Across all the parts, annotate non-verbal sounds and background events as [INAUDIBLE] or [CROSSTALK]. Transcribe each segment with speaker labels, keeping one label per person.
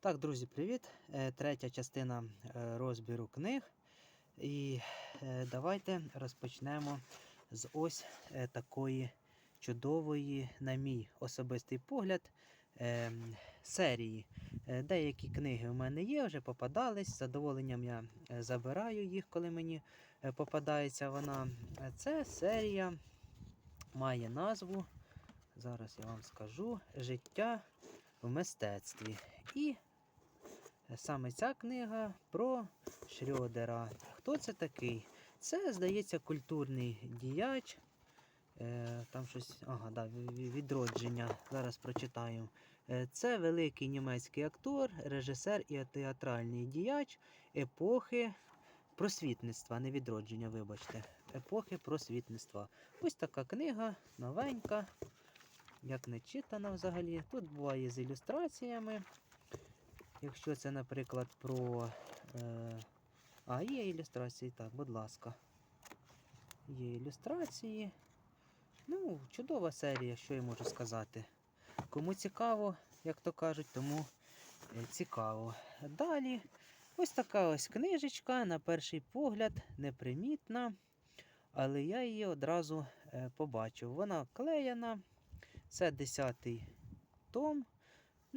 Speaker 1: Так, друзі, привіт! Е, Третя частина е, розбіру книг. І е, давайте розпочнемо з ось такої чудової, на мій особистий погляд, серії. Деякі книги у мене є, вже попадались. З задоволенням я забираю їх, коли мені попадається вона. Це серія має назву. Зараз я вам скажу Життя в мистецтві. І саме ця книга про Шрьодера. Хто це такий? Це, здається, культурний діяч. Е, там щось. Ага, да, ві- ві- відродження. Зараз прочитаю. Е, це великий німецький актор, режисер і театральний діяч епохи просвітництва, не відродження, вибачте. Епохи просвітництва. Ось така книга, новенька, як не читана взагалі. Тут буває з ілюстраціями. Якщо це, наприклад, про. Е... А, є ілюстрації, так, будь ласка. Є ілюстрації. Ну, чудова серія, що я можу сказати. Кому цікаво, як то кажуть, тому е, цікаво. Далі, ось така ось книжечка, на перший погляд, непримітна, але я її одразу е, побачив. Вона клеєна, це 10 том.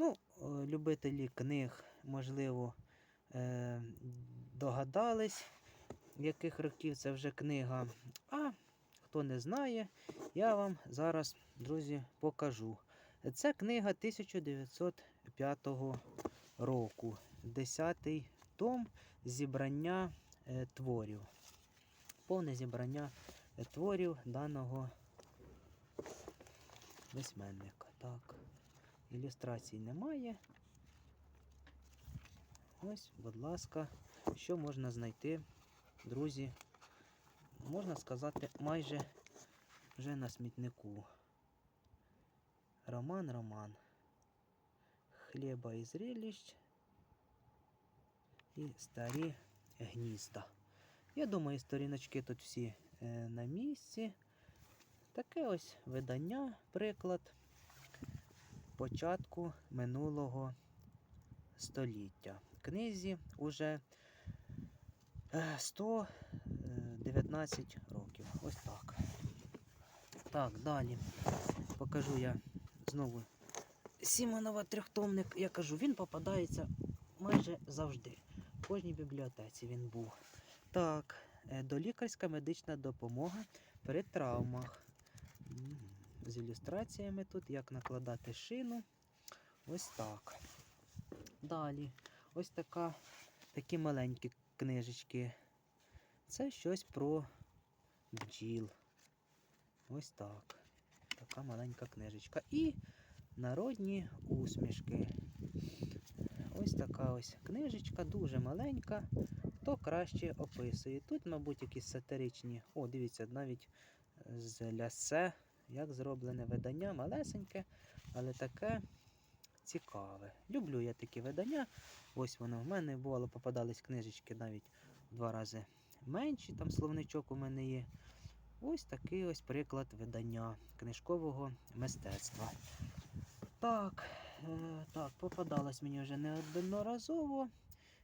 Speaker 1: Ну, е, любителі книг, можливо, е, догадались, яких років це вже книга. А хто не знає, я вам зараз, друзі, покажу. Це книга 1905 року, 10 том зібрання е, творів. Повне зібрання творів даного письменника. Так. Ілюстрацій немає. Ось, будь ласка, що можна знайти, друзі, можна сказати, майже вже на смітнику. Роман, роман. Хліба і зрелищ і старі гнізда. Я думаю, сторіночки тут всі е, на місці. Таке ось видання, приклад початку минулого століття. В Книзі уже е, 119 років. Ось так. Так, далі покажу я знову Сімонова трьохтомник. Я кажу, він попадається майже завжди. В кожній бібліотеці він був. Так, е, долікарська медична допомога при травмах. З ілюстраціями тут, як накладати шину. Ось так. Далі, ось така, такі маленькі книжечки. Це щось про бджіл. Ось так. Така маленька книжечка. І народні усмішки. Ось така ось книжечка, дуже маленька. Хто краще описує. Тут, мабуть, якісь сатиричні. О, дивіться, навіть з лясе, як зроблене видання, малесеньке, але таке цікаве. Люблю я такі видання. Ось воно в мене бувало, попадались книжечки навіть в два рази менші. Там словничок у мене є. Ось такий ось приклад видання книжкового мистецтва. Так, е, так, попадалась мені вже неодноразово.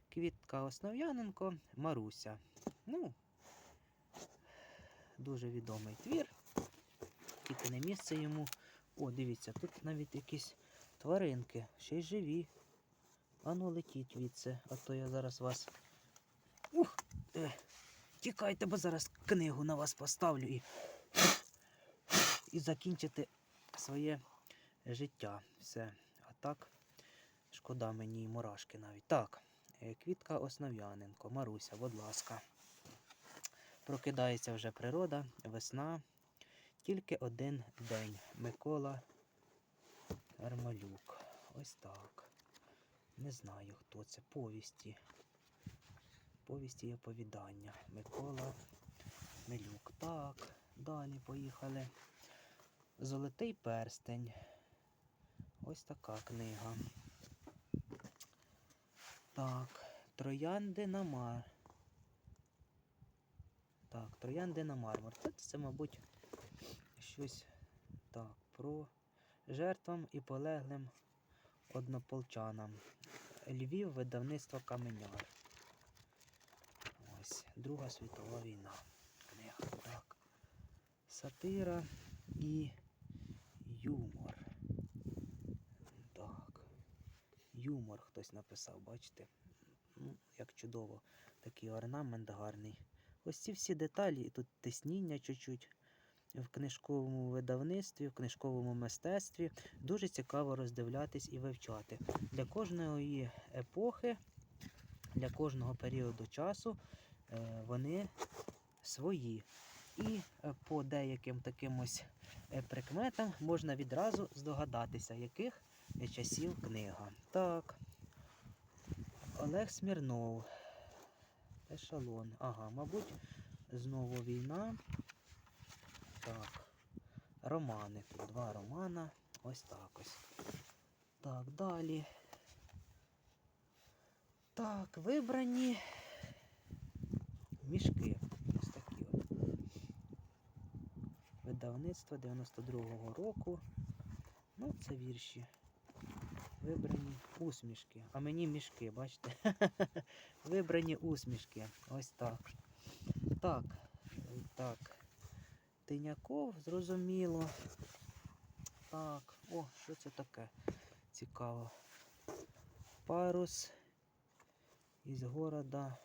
Speaker 1: Квітка Основ'яненко, Маруся. Ну, дуже відомий твір. Тільки не місце йому. О, дивіться, тут навіть якісь тваринки, ще й живі. Ану летіть відси, а то я зараз вас. Ух! Е, тікайте, бо зараз книгу на вас поставлю і, і закінчите своє життя. Все. А так, шкода мені і мурашки навіть. Так, е, Квітка Основ'яненко, Маруся, будь ласка. Прокидається вже природа, весна. Тільки один день. Микола Ермолюк. Ось так. Не знаю, хто це. Повісті. Повісті і оповідання. Микола Милюк. Так, далі поїхали. Золотий перстень. Ось така книга. Так, Троянди на мар. Так, Троянди на мармур. Це, це, мабуть, щось так, про жертвам і полеглим однополчанам. Львів, видавництво Каменяр. Ось, Друга світова війна. Книга. Так. Сатира і юмор. Так. Юмор хтось написав, бачите? Ну, як чудово. Такий орнамент гарний. Ось ці всі деталі, тут тисніння чуть-чуть в книжковому видавництві, в книжковому мистецтві. Дуже цікаво роздивлятись і вивчати. Для кожної епохи, для кожного періоду часу е, вони свої. І е, по деяким таким ось е, прикметам можна відразу здогадатися, яких часів книга. Так. Олег Смірнов. Ешалон. Ага, мабуть, знову війна. Так. Романи. Два романа. Ось так ось. Так, далі. Так, вибрані мішки. Ось такі от. Видавництво 92-го року. Ну, це вірші. Вибрані усмішки. А мені мішки, бачите? [LAUGHS] Вибрані усмішки. Ось так. Так. Так. Тиняков, зрозуміло. Так. О, що це таке? Цікаво. Парус із города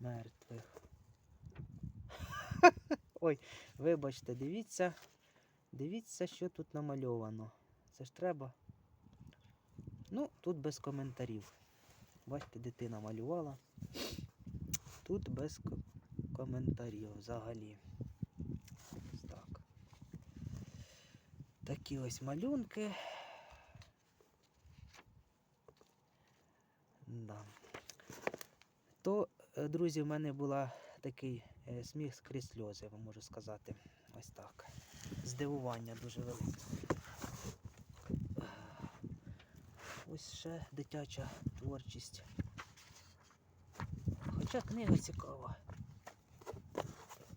Speaker 1: мертвих. [LAUGHS] Ой, вибачте, дивіться. Дивіться, що тут намальовано. Це ж треба. Ну, тут без коментарів. Бачите, дитина малювала. Тут без коментарів взагалі. Ось так. Такі ось малюнки. Да. То, е, друзі, в мене була такий е, сміх скрізь сльози, я вам можу сказати. Ось так. Здивування дуже велике. Ось ще дитяча творчість. Хоча книга цікава.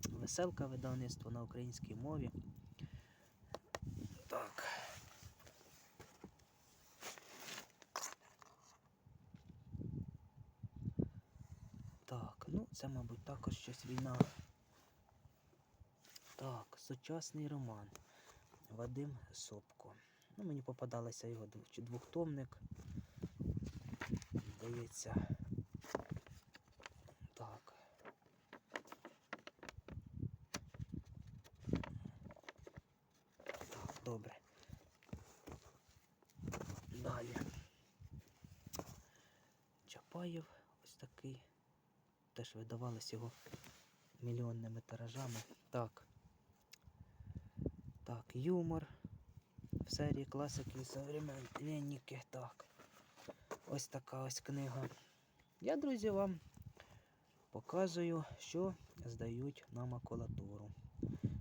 Speaker 1: Веселка видавництво на українській мові. Так. Так, ну це, мабуть, також щось війна. Так, сучасний роман. Вадим Сопко. Ну, мені попадалося його чи двохтомник. Здається. Так. Так, добре. Далі. Чапаєв ось такий. Теж видавалось його мільйонними тиражами. Так. Так, юмор в серії класики і современники. Так. Ось така ось книга. Я, друзі, вам показую, що здають на макулатуру.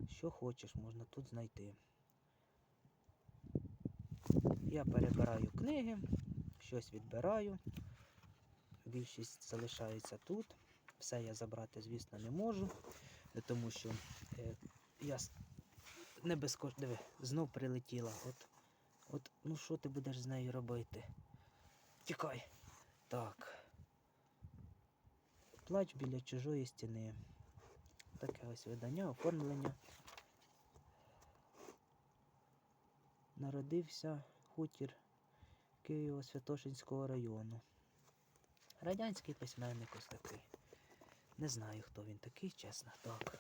Speaker 1: Що хочеш, можна тут знайти. Я перебираю книги, щось відбираю. Більшість залишається тут. Все я забрати, звісно, не можу, тому що е, я не безкоштовно. Диви, знов прилетіла. От, от, ну що ти будеш з нею робити? Тікай. Так. Плач біля чужої стіни. Таке ось видання, оформлення. Народився хутір Києво-Святошинського району. Радянський письменник ось такий. Не знаю, хто він такий, чесно. Так.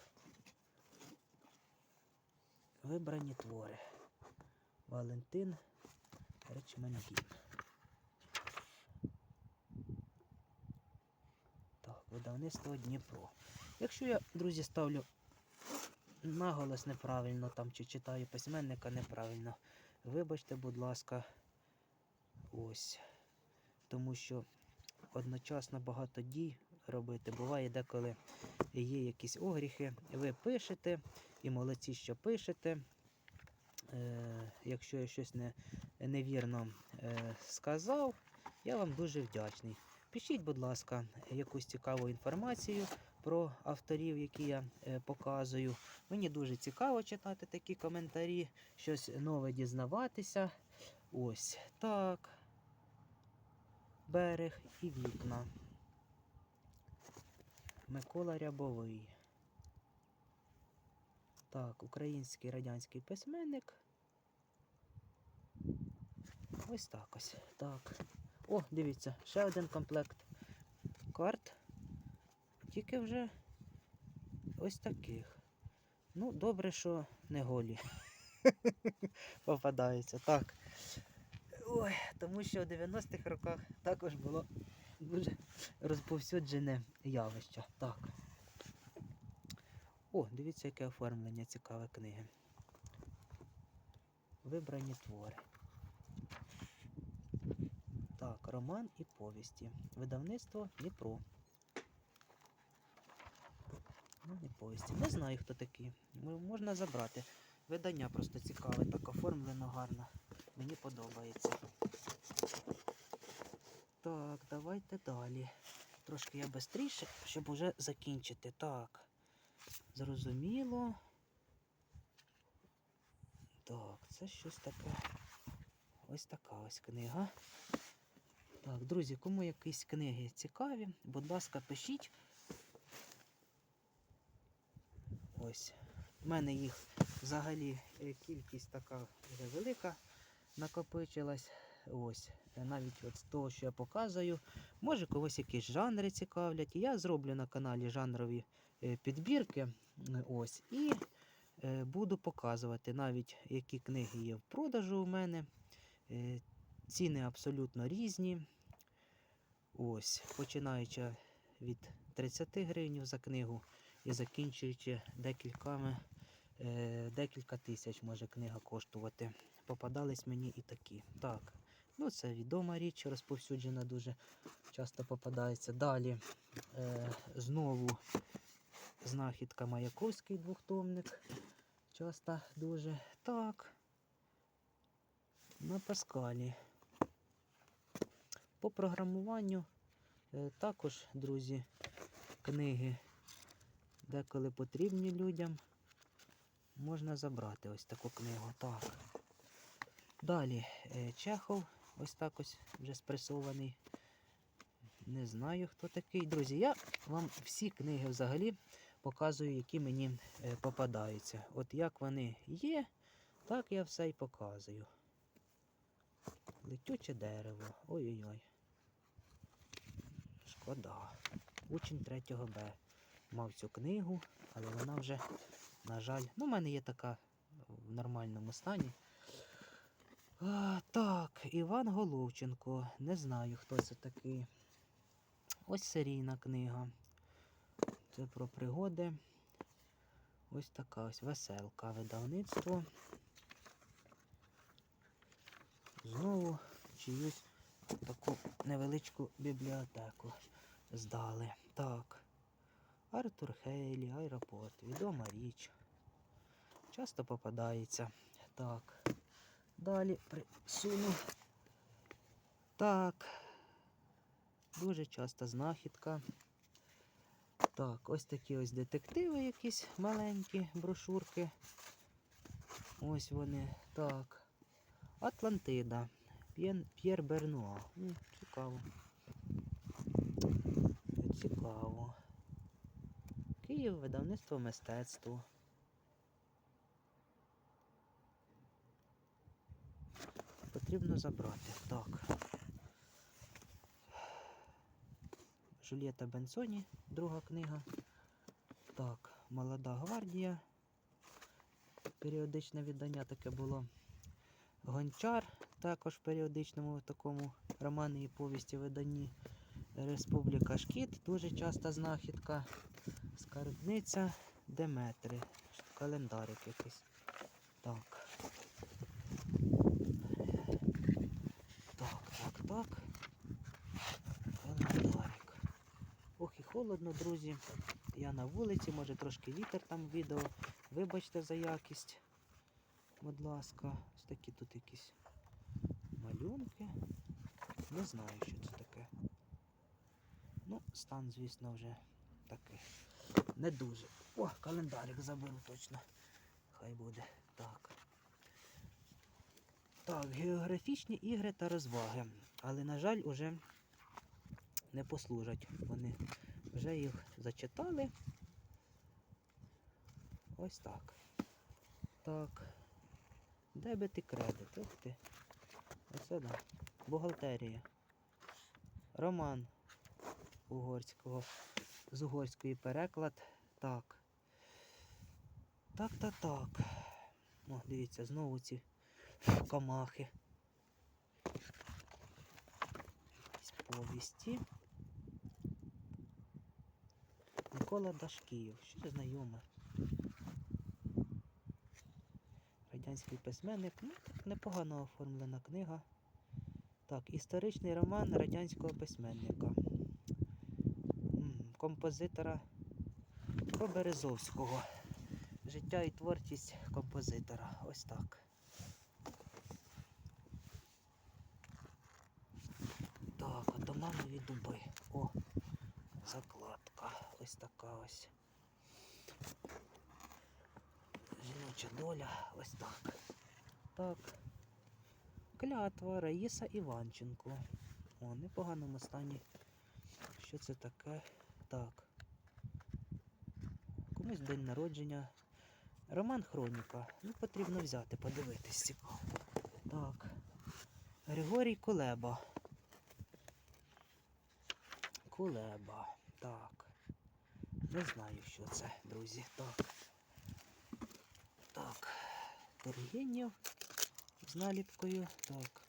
Speaker 1: Вибрані твори. Валентин Речмандін. Так, видавництво Дніпро. Якщо я, друзі, ставлю наголос неправильно там чи читаю письменника неправильно, вибачте, будь ласка, ось. Тому що одночасно багато дій робити. Буває деколи є якісь огріхи. Ви пишете і молодці, що пишете. Е, якщо я щось не, невірно е, сказав, я вам дуже вдячний. Пишіть, будь ласка, якусь цікаву інформацію про авторів, які я е, показую. Мені дуже цікаво читати такі коментарі, щось нове дізнаватися. Ось так. Берег і вікна. Микола Рябовий. Так, український радянський письменник. Ось так ось. Так. О, дивіться, ще один комплект карт. Тільки вже ось таких. Ну, добре, що не голі. [LAUGHS] Попадаються. Так. Ой, тому що в 90-х роках також було дуже розповсюджене явище. Так. О, дивіться, яке оформлення цікаве книги. Вибрані твори. Так, роман і повісті. Видавництво Дніпро. Ну, не повісті. Не знаю, хто такі. Можна забрати. Видання просто цікаве, так оформлено гарно. Мені подобається. Так, давайте далі. Трошки я швидше, щоб уже закінчити. Так. Зрозуміло. Так, це щось таке. Ось така ось книга. Так, друзі, кому якісь книги цікаві, будь ласка, пишіть. Ось. У мене їх взагалі е, кількість така вже велика накопичилась. Ось. Навіть от з того, що я показую. Може когось якісь жанри цікавлять. Я зроблю на каналі жанрові е, підбірки. Ось. І е, буду показувати навіть, які книги є в продажу у мене. Е, Ціни абсолютно різні. Ось, починаючи від 30 гривень за книгу і закінчуючи декількома, е, декілька тисяч може книга коштувати. Попадались мені і такі. Так, ну це відома річ, розповсюджена дуже часто попадається. Далі е, знову знахідка Маяковський двохтомник. Часто дуже. Так. На Паскалі. По програмуванню е, також, друзі, книги деколи потрібні людям. Можна забрати ось таку книгу. Так. Далі е, Чехов, ось так ось вже спресований. Не знаю, хто такий. Друзі, я вам всі книги взагалі показую, які мені е, попадаються. От як вони є, так я все і показую. Летюче дерево. Ой-ой-ой. Шкода. Учень 3 Б. Мав цю книгу, але вона вже, на жаль, ну, в мене є така в нормальному стані. А, так, Іван Головченко. Не знаю, хто це такий. Ось серійна книга. Це про пригоди. Ось така ось веселка видавництво. Знову чиюсь таку невеличку бібліотеку здали. Так. Артур Хейлі, аеропорт, відома річ. Часто попадається. Так. Далі присуну. Так. Дуже часто знахідка. Так, ось такі ось детективи якісь маленькі брошурки. Ось вони. Так. Атлантида. П'єр Бернуа. Цікаво. Цікаво. Київ, видавництво мистецтво. Потрібно забрати. Так. Жульєта Бенсоні, друга книга. Так, Молода гвардія. Періодичне віддання таке було. Гончар, також в періодичному такому романі і повісті виданні. Республіка Шкіт, дуже часта знахідка. Скарбниця Деметри. Календарик якийсь. Так. Так, так, так. Календарик. Ох і холодно, друзі. Я на вулиці, може трошки вітер там відео. Вибачте за якість. Будь ласка, ось такі тут якісь малюнки. Не знаю, що це таке. Ну, стан, звісно, вже такий. Не дуже. О, календарик заберу точно. Хай буде. Так. Так, географічні ігри та розваги. Але, на жаль, уже не послужать. Вони вже їх зачитали. Ось так. Так. Дебет і кредит. Ух ти. Оце да. Бухгалтерія. Роман угорського. З угорської переклад. Так. Так, так, так. О, дивіться, знову ці камахи. Якісь повісті. Микола Дашкіїв. Що знайоме? Радянський письменник. Ну, так непогано оформлена книга. Так, історичний роман радянського письменника. Композитора Коберезовського. Життя і творчість композитора. Ось так. Так, отоманові дуби. О, закладка. Ось така ось. Жіноча доля. Ось так. Так. Клятва Раїса Іванченко. О, непоганому стані. Що це таке? Так. Комусь день народження. Роман Хроніка. Ну, потрібно взяти, подивитись цікаво. Так. Григорій Кулеба. Кулеба. Так. Не знаю, що це, друзі. Так. Так. Тургенєв з наліпкою. Так.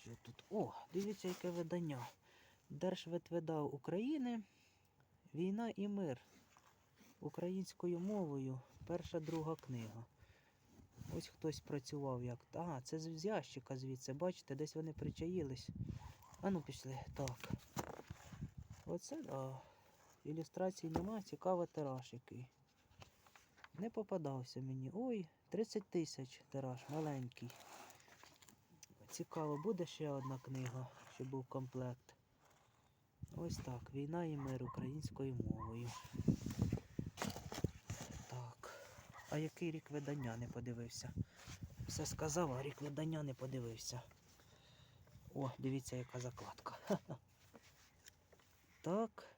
Speaker 1: Що тут? О, дивіться, яке видання. Держветвидав України. Війна і мир. Українською мовою. Перша друга книга. Ось хтось працював як. А, це з ящика звідси. Бачите, десь вони причаїлись. А ну пішли. Так. Оце да. Ілюстрацій нема, цікавий тираж який. Не попадався мені. Ой, 30 тисяч тираж, маленький. Цікаво, буде ще одна книга, щоб був комплект. Ось так. Війна і мир українською мовою. Так. А який рік видання не подивився? Все сказав, а рік видання не подивився. О, дивіться, яка закладка. [LAUGHS] Так.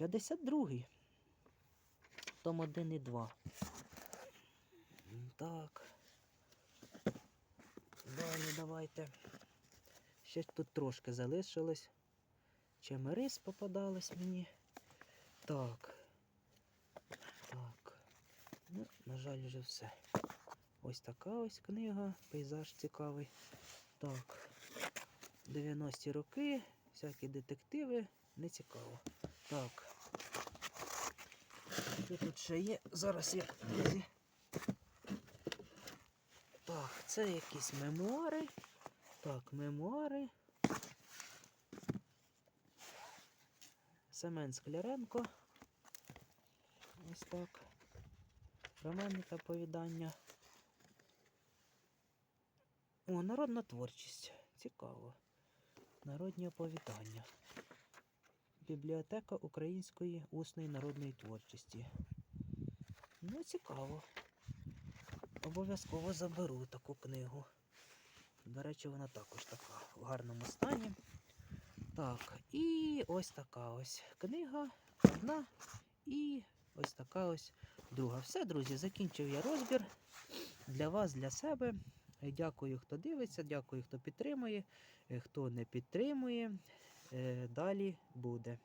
Speaker 1: 52-й. Том 1 і 2. Так. Далі давайте. Ще тут трошки залишилось. Чемерис попадалось мені. Так. Так. Ну, на жаль, вже все. Ось така ось книга, пейзаж цікавий. Так. 90-ті роки, всякі детективи, не цікаво. Так. Що тут ще є? Зараз я. Так, це якісь мемуари. Так, мемуари. Семен Скляренко. Ось так. Романи та оповідання. О, народна творчість. Цікаво. Народні оповідання. Бібліотека української усної народної творчості. Ну, цікаво. Обов'язково заберу таку книгу. До речі, вона також така в гарному стані. Так, і ось така ось книга. Одна і ось така ось друга. Все, друзі, закінчив я розбір для вас, для себе. Дякую, хто дивиться, дякую, хто підтримує. Е, Хто не підтримує, е, далі буде.